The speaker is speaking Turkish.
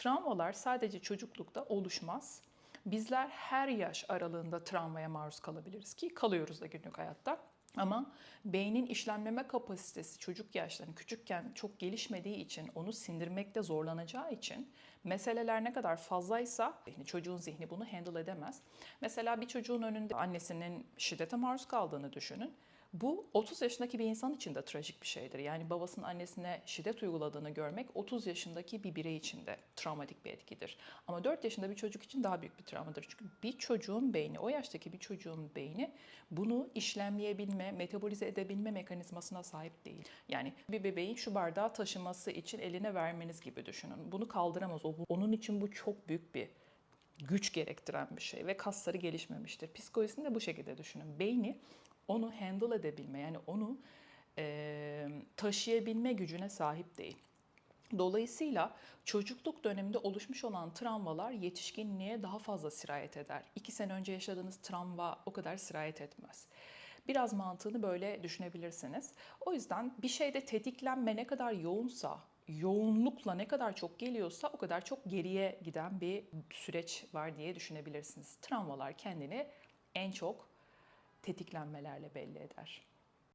Travmalar sadece çocuklukta oluşmaz. Bizler her yaş aralığında travmaya maruz kalabiliriz ki kalıyoruz da günlük hayatta. Ama beynin işlemleme kapasitesi çocuk yaşlarının küçükken çok gelişmediği için onu sindirmekte zorlanacağı için meseleler ne kadar fazlaysa zihni, çocuğun zihni bunu handle edemez. Mesela bir çocuğun önünde annesinin şiddete maruz kaldığını düşünün. Bu 30 yaşındaki bir insan için de trajik bir şeydir. Yani babasının annesine şiddet uyguladığını görmek 30 yaşındaki bir birey için de travmatik bir etkidir. Ama 4 yaşında bir çocuk için daha büyük bir travmadır. Çünkü bir çocuğun beyni, o yaştaki bir çocuğun beyni bunu işlemleyebilme, metabolize edebilme mekanizmasına sahip değil. Yani bir bebeğin şu bardağı taşıması için eline vermeniz gibi düşünün. Bunu kaldıramaz. Onun için bu çok büyük bir güç gerektiren bir şey ve kasları gelişmemiştir. Psikolojisini de bu şekilde düşünün. Beyni onu handle edebilme yani onu e, taşıyabilme gücüne sahip değil. Dolayısıyla çocukluk döneminde oluşmuş olan travmalar yetişkinliğe daha fazla sirayet eder. İki sene önce yaşadığınız travma o kadar sirayet etmez. Biraz mantığını böyle düşünebilirsiniz. O yüzden bir şeyde tetiklenme ne kadar yoğunsa, yoğunlukla ne kadar çok geliyorsa o kadar çok geriye giden bir süreç var diye düşünebilirsiniz. Travmalar kendini en çok tetiklenmelerle belli eder.